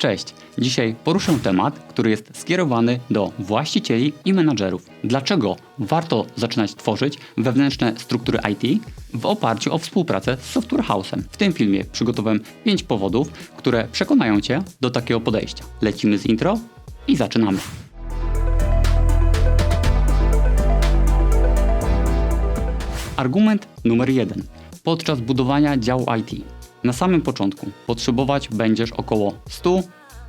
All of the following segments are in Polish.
Cześć! Dzisiaj poruszę temat, który jest skierowany do właścicieli i menadżerów. Dlaczego warto zaczynać tworzyć wewnętrzne struktury IT w oparciu o współpracę z Software House'em? W tym filmie przygotowałem 5 powodów, które przekonają Cię do takiego podejścia. Lecimy z intro i zaczynamy. Argument numer jeden. Podczas budowania działu IT na samym początku potrzebować będziesz około 100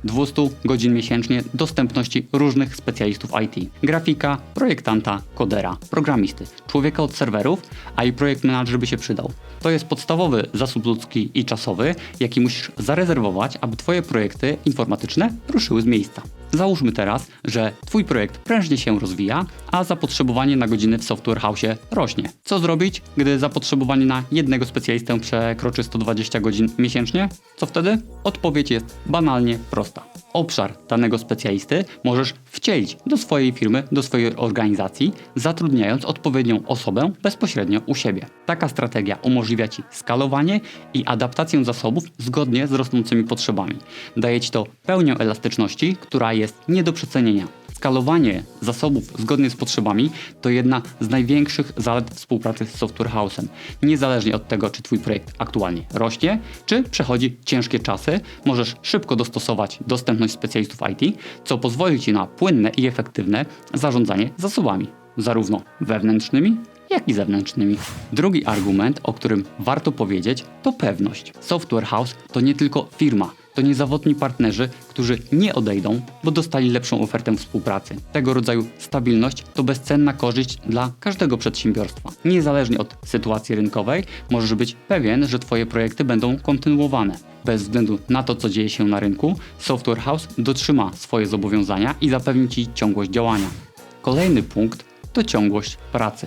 200 godzin miesięcznie dostępności różnych specjalistów IT. Grafika, projektanta, kodera, programisty, człowieka od serwerów, a i projekt manager by się przydał. To jest podstawowy zasób ludzki i czasowy, jaki musisz zarezerwować, aby Twoje projekty informatyczne ruszyły z miejsca. Załóżmy teraz, że Twój projekt prężnie się rozwija, a zapotrzebowanie na godziny w Software House rośnie. Co zrobić, gdy zapotrzebowanie na jednego specjalistę przekroczy 120 godzin miesięcznie? Co wtedy? Odpowiedź jest banalnie prosta. Obszar danego specjalisty możesz wcielić do swojej firmy, do swojej organizacji, zatrudniając odpowiednią osobę bezpośrednio u siebie. Taka strategia umożliwia Ci skalowanie i adaptację zasobów zgodnie z rosnącymi potrzebami. Daje Ci to pełnię elastyczności, która jest nie do przecenienia. Skalowanie zasobów zgodnie z potrzebami to jedna z największych zalet współpracy z Software House'em. Niezależnie od tego, czy Twój projekt aktualnie rośnie, czy przechodzi ciężkie czasy, możesz szybko dostosować dostępność specjalistów IT, co pozwoli Ci na płynne i efektywne zarządzanie zasobami, zarówno wewnętrznymi, jak i zewnętrznymi. Drugi argument, o którym warto powiedzieć, to pewność. Software House to nie tylko firma, to niezawodni partnerzy, którzy nie odejdą, bo dostali lepszą ofertę współpracy. Tego rodzaju stabilność to bezcenna korzyść dla każdego przedsiębiorstwa. Niezależnie od sytuacji rynkowej, możesz być pewien, że Twoje projekty będą kontynuowane. Bez względu na to, co dzieje się na rynku, Software House dotrzyma swoje zobowiązania i zapewni Ci ciągłość działania. Kolejny punkt to ciągłość pracy.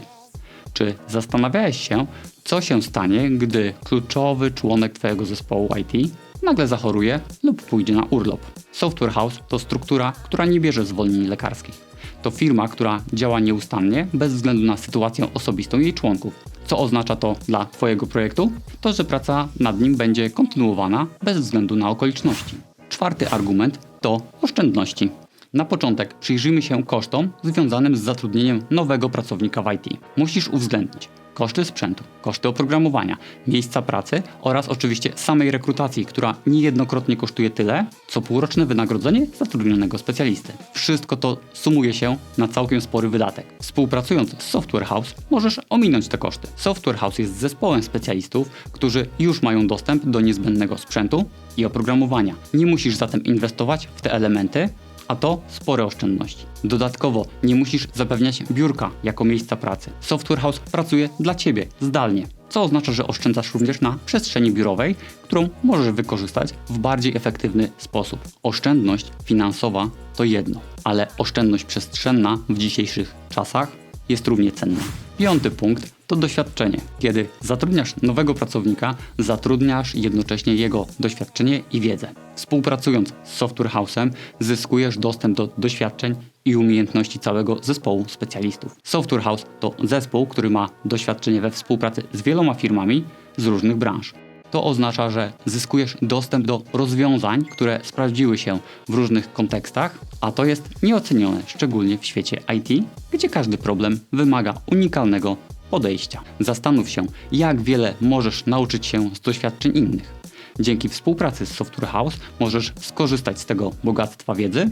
Czy zastanawiałeś się, co się stanie, gdy kluczowy członek Twojego zespołu IT nagle zachoruje lub pójdzie na urlop? Software House to struktura, która nie bierze zwolnień lekarskich. To firma, która działa nieustannie bez względu na sytuację osobistą jej członków. Co oznacza to dla Twojego projektu? To, że praca nad nim będzie kontynuowana bez względu na okoliczności. Czwarty argument to oszczędności. Na początek przyjrzyjmy się kosztom związanym z zatrudnieniem nowego pracownika w IT. Musisz uwzględnić koszty sprzętu, koszty oprogramowania, miejsca pracy oraz oczywiście samej rekrutacji, która niejednokrotnie kosztuje tyle, co półroczne wynagrodzenie zatrudnionego specjalisty. Wszystko to sumuje się na całkiem spory wydatek. Współpracując z Software House możesz ominąć te koszty. Software House jest zespołem specjalistów, którzy już mają dostęp do niezbędnego sprzętu i oprogramowania. Nie musisz zatem inwestować w te elementy, a to spore oszczędności. Dodatkowo nie musisz zapewniać biurka jako miejsca pracy. Software House pracuje dla Ciebie zdalnie, co oznacza, że oszczędzasz również na przestrzeni biurowej, którą możesz wykorzystać w bardziej efektywny sposób. Oszczędność finansowa to jedno, ale oszczędność przestrzenna w dzisiejszych czasach jest równie cenna. Piąty punkt to doświadczenie. Kiedy zatrudniasz nowego pracownika, zatrudniasz jednocześnie jego doświadczenie i wiedzę. Współpracując z Software House'em, zyskujesz dostęp do doświadczeń i umiejętności całego zespołu specjalistów. Software House to zespół, który ma doświadczenie we współpracy z wieloma firmami z różnych branż. To oznacza, że zyskujesz dostęp do rozwiązań, które sprawdziły się w różnych kontekstach, a to jest nieocenione, szczególnie w świecie IT, gdzie każdy problem wymaga unikalnego podejścia. Zastanów się, jak wiele możesz nauczyć się z doświadczeń innych. Dzięki współpracy z Software House możesz skorzystać z tego bogactwa wiedzy,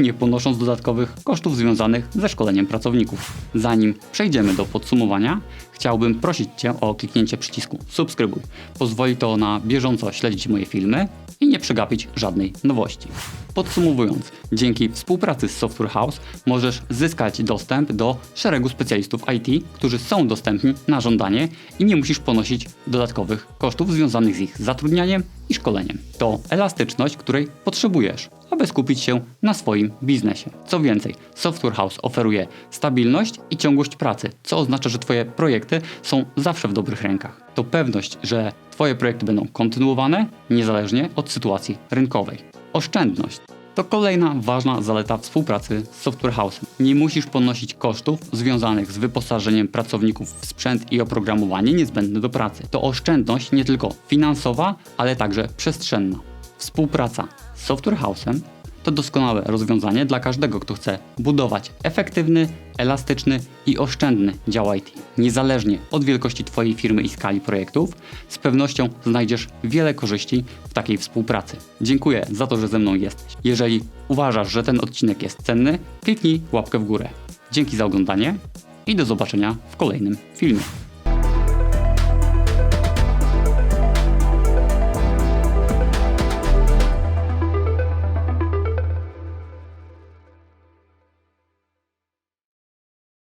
nie ponosząc dodatkowych kosztów związanych ze szkoleniem pracowników. Zanim przejdziemy do podsumowania, chciałbym prosić Cię o kliknięcie przycisku subskrybuj. Pozwoli to na bieżąco śledzić moje filmy i nie przegapić żadnej nowości. Podsumowując, dzięki współpracy z Software House możesz zyskać dostęp do szeregu specjalistów IT, którzy są dostępni na żądanie i nie musisz ponosić dodatkowych kosztów związanych z ich zatrudnianiem i szkoleniem. To elastyczność, której potrzebujesz, aby skupić się na swoim biznesie. Co więcej, Software House oferuje stabilność i ciągłość pracy, co oznacza, że Twoje projekty są zawsze w dobrych rękach. To pewność, że Twoje projekty będą kontynuowane niezależnie od sytuacji rynkowej. Oszczędność to kolejna ważna zaleta współpracy z Software House. Nie musisz ponosić kosztów związanych z wyposażeniem pracowników w sprzęt i oprogramowanie niezbędne do pracy. To oszczędność nie tylko finansowa, ale także przestrzenna. Współpraca z Software House'em to doskonałe rozwiązanie dla każdego, kto chce budować efektywny, elastyczny i oszczędny dział IT. Niezależnie od wielkości Twojej firmy i skali projektów, z pewnością znajdziesz wiele korzyści w takiej współpracy. Dziękuję za to, że ze mną jesteś. Jeżeli uważasz, że ten odcinek jest cenny, kliknij łapkę w górę. Dzięki za oglądanie i do zobaczenia w kolejnym filmie.